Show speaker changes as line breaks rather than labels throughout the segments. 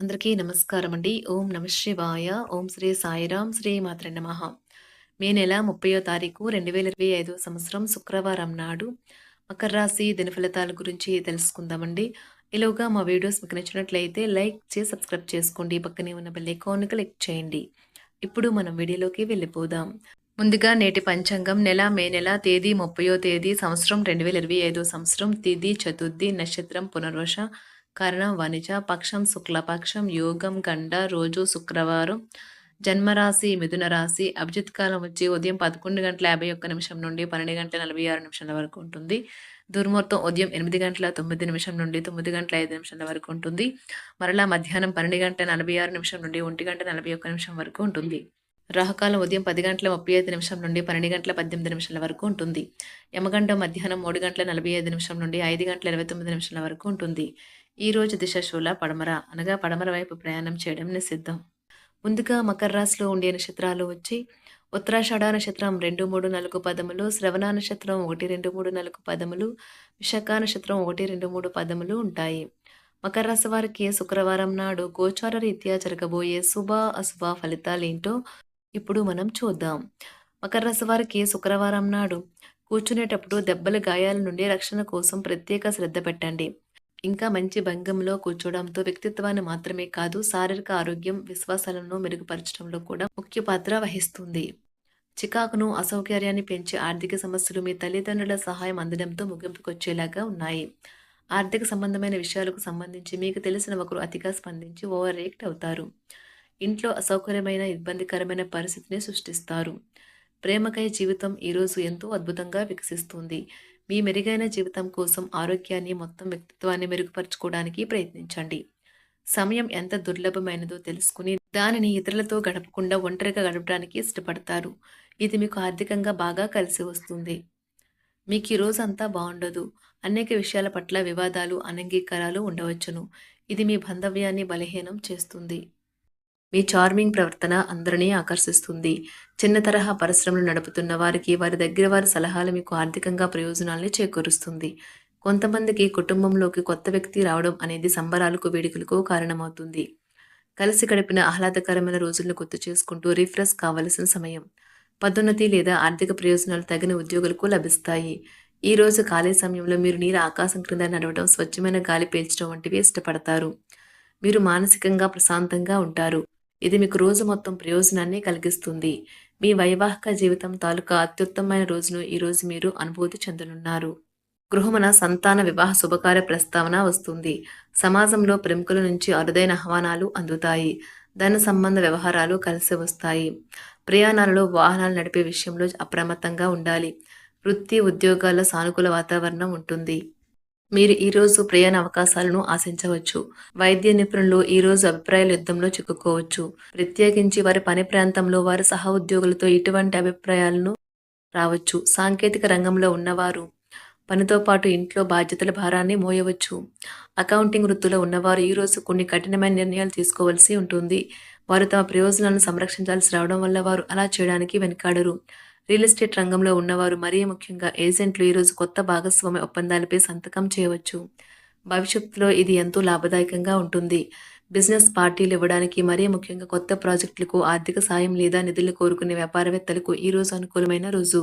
అందరికీ నమస్కారం అండి. ఓం నమ శివాయ. ఓం శ్రీ సాయిరాం శ్రీ మాత్ర నమః. మే నెల 30వ తారీఖు 2025 సంవత్సరం శుక్రవారం నాడు మకర రాశి దినఫలితాల గురించి తెలుసుకుందామండి. ఇలాగా మా వీడియోస్ మీకు నచ్చినట్లయితే లైక్ చేసి సబ్స్క్రైబ్ చేసుకోండి. పక్కనే ఉన్న బెల్ ఐకాన్ క్లిక్ చేయండి. ఇప్పుడు మనం వీడియోలోకి వెళ్ళిపోదాం. ముందుగా నేటి పంచాంగం నెల మే నెల తేదీ 30వ తేదీ సంవత్సరం 2025 సంవత్సరం తిది చతుర్థి నక్షత్రం పునర్వశ కరణం వనిజ పక్షం శుక్లపక్షం యోగం గండ రోజు శుక్రవారం. జన్మరాశి మిథున రాశి అభిజిత్ కాలం వచ్చి ఉదయం పదకొండు గంటల యాభై ఒక్క నిమిషం నుండి పన్నెండు గంటల నలభై ఆరు నిమిషాల వరకు ఉంటుంది. దుర్ముహూర్తం ఉదయం ఎనిమిది గంటల తొమ్మిది నిమిషం నుండి తొమ్మిది గంటల ఐదు నిమిషాల వరకు ఉంటుంది. మరలా మధ్యాహ్నం పన్నెండు గంటల నలభై ఆరు నిమిషం నుండి ఒంటి గంట నలభై ఒక్క నిమిషం వరకు ఉంటుంది. రాహకాలం ఉదయం పది గంటల ముప్పై ఐదు నిమిషం నుండి పన్నెండు గంటల పద్దెనిమిది నిమిషాల వరకు ఉంటుంది. యమగండం మధ్యాహ్నం మూడు గంటల నలభై ఐదు నిమిషం నుండి ఐదు గంటల ఇరవై తొమ్మిది నిమిషాల వరకు ఉంటుంది. ఈ రోజు దిశ శూల పడమర అనగా పడమర వైపు ప్రయాణం చేయడం నిషిద్ధం. ముందుగా మకర రాశిలో ఉండే నక్షత్రాలు వచ్చి ఉత్తరాషాఢ నక్షత్రం రెండు మూడు నాలుగు పదములు శ్రవణ నక్షత్రం ఒకటి రెండు మూడు నాలుగు పదములు విశాఖ నక్షత్రం ఒకటి రెండు మూడు పదములు ఉంటాయి. మకర రాశి వారికి శుక్రవారం నాడు గోచార రీత్యా జరగబోయే శుభ అశుభ ఫలితాలేంటో ఇప్పుడు మనం చూద్దాం. మకర రాశి వారికి శుక్రవారం నాడు కూర్చునేటప్పుడు దెబ్బల గాయాల నుండి రక్షణ కోసం ప్రత్యేక శ్రద్ధ పెట్టండి. ఇంకా మంచి భంగంలో కూర్చోవడంతో వ్యక్తిత్వాన్ని మాత్రమే కాదు శారీరక ఆరోగ్యం విశ్వాసాలను మెరుగుపరచడంలో కూడా ముఖ్య పాత్ర వహిస్తుంది. చికాకును అసౌకర్యాన్ని పెంచే ఆర్థిక సమస్యలు మీ తల్లిదండ్రుల సహాయం అందడంతో ముగింపుకొచ్చేలాగా ఉన్నాయి. ఆర్థిక సంబంధమైన విషయాలకు సంబంధించి మీకు తెలిసిన ఒకరు అతిగా స్పందించి ఓవర్ రియాక్ట్ అవుతారు. ఇంట్లో అసౌకర్యమైన ఇబ్బందికరమైన పరిస్థితిని సృష్టిస్తారు. ప్రేమకై జీవితం ఈరోజు ఎంతో అద్భుతంగా వికసిస్తుంది. మీ మెరుగైన జీవితం కోసం ఆరోగ్యాన్ని మొత్తం వ్యక్తిత్వాన్ని మెరుగుపరచుకోవడానికి ప్రయత్నించండి. సమయం ఎంత దుర్లభమైనదో తెలుసుకుని దానిని ఇతరులతో గడపకుండా ఒంటరిగా గడపడానికి ఇష్టపడతారు. ఇది మీకు ఆర్థికంగా బాగా కలిసి వస్తుంది. మీకు ఈ రోజు అంతా బాగుండదు. అనేక విషయాల పట్ల వివాదాలు అనంగీకారాలు ఉండవచ్చును. ఇది మీ బంధవ్యాన్ని బలహీనం చేస్తుంది. మీ చార్మింగ్ ప్రవర్తన అందరినీ ఆకర్షిస్తుంది. చిన్న తరహా పరిశ్రమలు నడుపుతున్న వారికి వారి దగ్గర వారి సలహాలు మీకు ఆర్థికంగా ప్రయోజనాల్ని చేకూరుస్తుంది. కొంతమందికి కుటుంబంలోకి కొత్త వ్యక్తి రావడం అనేది సంబరాలకు వేడుకలకు కారణమవుతుంది. కలిసి గడిపిన ఆహ్లాదకరమైన రోజులను గుర్తు చేసుకుంటూ రిఫ్రెష్ కావలసిన సమయం. పదోన్నతి లేదా ఆర్థిక ప్రయోజనాలు తగిన ఉద్యోగులకు లభిస్తాయి. ఈ రోజు ఖాళీ సమయంలో మీరు నీరు ఆకాశం క్రింద నడవడం స్వచ్ఛమైన గాలి పీల్చడం వంటివి ఇష్టపడతారు. మీరు మానసికంగా ప్రశాంతంగా ఉంటారు. ఇది మీకు రోజు మొత్తం ప్రయోజనాన్ని కలిగిస్తుంది. మీ వైవాహిక జీవితం తాలూకా అత్యుత్తమైన రోజును ఈరోజు మీరు అనుభూతి చెందనున్నారు. గృహమున సంతాన వివాహ శుభకార్య ప్రస్తావన వస్తుంది. సమాజంలో ప్రముఖుల నుంచి అరుదైన ఆహ్వానాలు అందుతాయి. ధన సంబంధ వ్యవహారాలు కలిసి వస్తాయి. ప్రయాణాలలో వాహనాలు నడిపే విషయంలో అప్రమత్తంగా ఉండాలి. వృత్తి ఉద్యోగాల్లో సానుకూల వాతావరణం ఉంటుంది. మీరు ఈరోజు ప్రయాణ అవకాశాలను ఆశించవచ్చు. వైద్య నిపుణులు ఈరోజు అభిప్రాయాల యుద్ధంలో చిక్కుకోవచ్చు. ప్రత్యేకించి వారి పని ప్రాంతంలో వారి సహ ఉద్యోగులతో ఇటువంటి అభిప్రాయాలను రావచ్చు. సాంకేతిక రంగంలో ఉన్నవారు పనితో పాటు ఇంట్లో బాధ్యతల భారాన్ని మోయవచ్చు. అకౌంటింగ్ వృత్తిలో ఉన్నవారు ఈరోజు కొన్ని కఠినమైన నిర్ణయాలు తీసుకోవాల్సి ఉంటుంది. వారు తమ ప్రయోజనాలను సంరక్షించాల్సి రావడం వల్ల వారు అలా చేయడానికి వెనుకాడరు. రియల్ ఎస్టేట్ రంగంలో ఉన్నవారు మరీ ముఖ్యంగా ఏజెంట్లు ఈరోజు కొత్త భాగస్వామ్య ఒప్పందాలపై సంతకం చేయవచ్చు. భవిష్యత్తులో ఇది ఎంతో లాభదాయకంగా ఉంటుంది. బిజినెస్ పార్టీలు ఇవ్వడానికి మరీ ముఖ్యంగా కొత్త ప్రాజెక్టులకు ఆర్థిక సాయం లేదా నిధులు కోరుకునే వ్యాపారవేత్తలకు ఈరోజు అనుకూలమైన రోజు.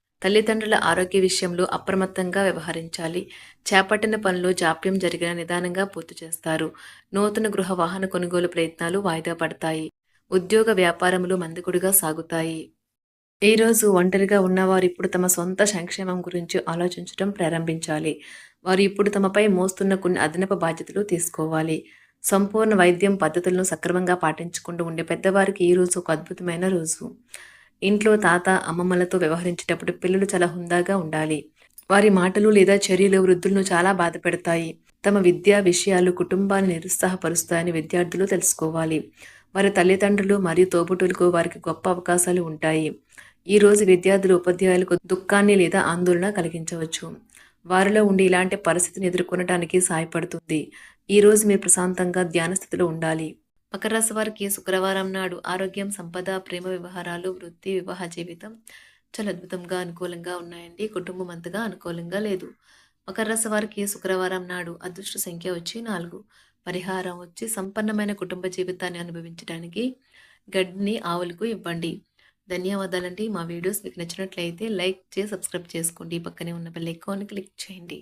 తల్లిదండ్రుల ఆరోగ్య విషయంలో అప్రమత్తంగా వ్యవహరించాలి. చేపట్టిన పనులు జాప్యం జరిగిన నిదానంగా పూర్తి చేస్తారు. నూతన గృహ వాహన కొనుగోలు ప్రయత్నాలు వాయిదా పడతాయి. ఉద్యోగ వ్యాపారములు మందకుడిగా సాగుతాయి. ఈరోజు ఒంటరిగా ఉన్నవారు ఇప్పుడు తమ సొంత సంక్షేమం గురించి ఆలోచించడం ప్రారంభించాలి. వారు ఇప్పుడు తమపై మోస్తున్న కొన్ని అదనపు బాధ్యతలు తీసుకోవాలి. సంపూర్ణ వైద్యం పద్ధతులను సక్రమంగా పాటించుకుంటూ ఉండే పెద్దవారికి ఈ రోజు ఒక అద్భుతమైన రోజు. ఇంట్లో తాత అమ్మమ్మలతో వ్యవహరించేటప్పుడు పిల్లలు చాలా హుందాగా ఉండాలి. వారి మాటలు లేదా చర్యలు వృద్ధులను చాలా బాధ పెడతాయి తమ విద్యా విషయాలు కుటుంబాన్ని నిరుత్సాహపరుస్తాయని విద్యార్థులు తెలుసుకోవాలి. వారి తల్లిదండ్రులు మరియు తోబుట్టులకు వారికి గొప్ప అవకాశాలు ఉంటాయి. ఈ రోజు విద్యార్థులు ఉపాధ్యాయులకు దుఃఖాన్ని లేదా ఆందోళన కలిగించవచ్చు. వారిలో ఉండి ఇలాంటి పరిస్థితిని ఎదుర్కొనడానికి సహాయపడుతుంది. ఈరోజు మీరు ప్రశాంతంగా ధ్యాన స్థితిలో ఉండాలి. మకర రాశి వారికి శుక్రవారం నాడు ఆరోగ్యం సంపద ప్రేమ వ్యవహారాలు వృత్తి వివాహ జీవితం చాలా అద్భుతంగా అనుకూలంగా ఉన్నాయండి. కుటుంబం అంతగా అనుకూలంగా లేదు. మకర రాశి వారికి శుక్రవారం నాడు అదృష్ట సంఖ్య వచ్చి నాలుగు. పరిహారం వచ్చి సంపన్నమైన కుటుంబ జీవితాన్ని అనుభవించడానికి గడ్డిని ఆవులకు ఇవ్వండి. ధన్యవాదాలండి. మా వీడియోస్ మీకు నచ్చినట్లయితే లైక్ చేసి సబ్స్క్రైబ్ చేసుకోండి. పక్కనే ఉన్న బెల్ ఐకాన్ క్లిక్ చేయండి.